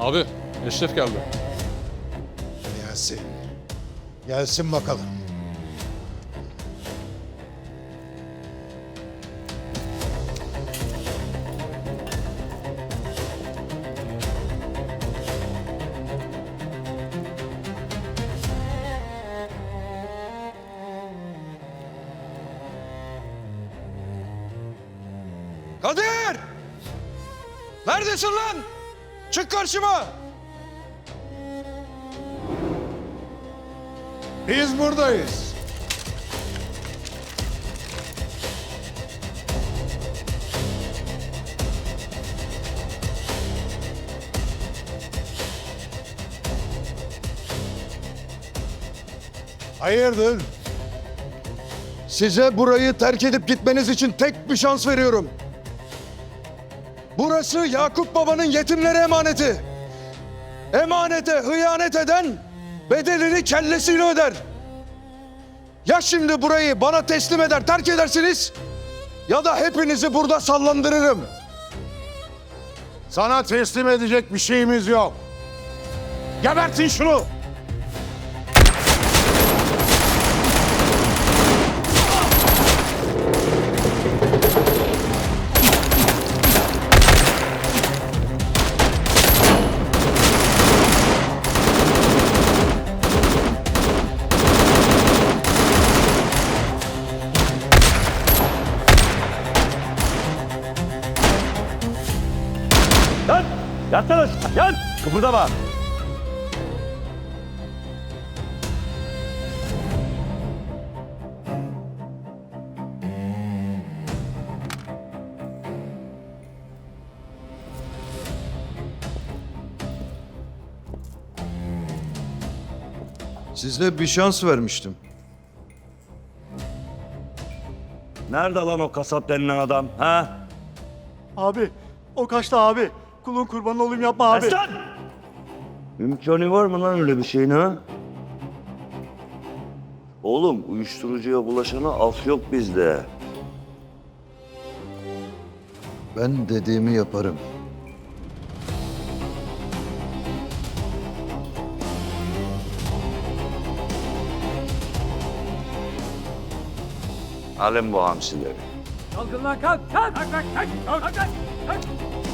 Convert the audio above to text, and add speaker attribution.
Speaker 1: Abi Eşref geldi.
Speaker 2: Gelsin. Gelsin bakalım.
Speaker 3: Kadir! Neredesin lan? Çık karşıma!
Speaker 2: Biz buradayız. Hayırdır?
Speaker 3: Size burayı terk edip gitmeniz için tek bir şans veriyorum. Burası Yakup Baba'nın yetimlere emaneti. Emanete hıyanet eden bedelini kellesiyle öder. Ya şimdi burayı bana teslim eder, terk edersiniz ya da hepinizi burada sallandırırım.
Speaker 2: Sana teslim edecek bir şeyimiz yok. Gebertin şunu.
Speaker 4: Yatsana aşağı, yan! Kıpırdama!
Speaker 3: Size bir şans vermiştim.
Speaker 4: Nerede lan o kasap denilen adam, ha?
Speaker 5: Abi o kaçtı abi. Kulun kurbanı olayım yapma abi.
Speaker 4: Aslan! İmkanı var mı lan öyle bir şeyin ha? Oğlum uyuşturucuya bulaşana af yok bizde.
Speaker 3: Ben dediğimi yaparım.
Speaker 4: Alem bu hamsileri.
Speaker 6: Kalkın lan kalk kalk. Kalk kalk kalk. Kalk kalk. kalk.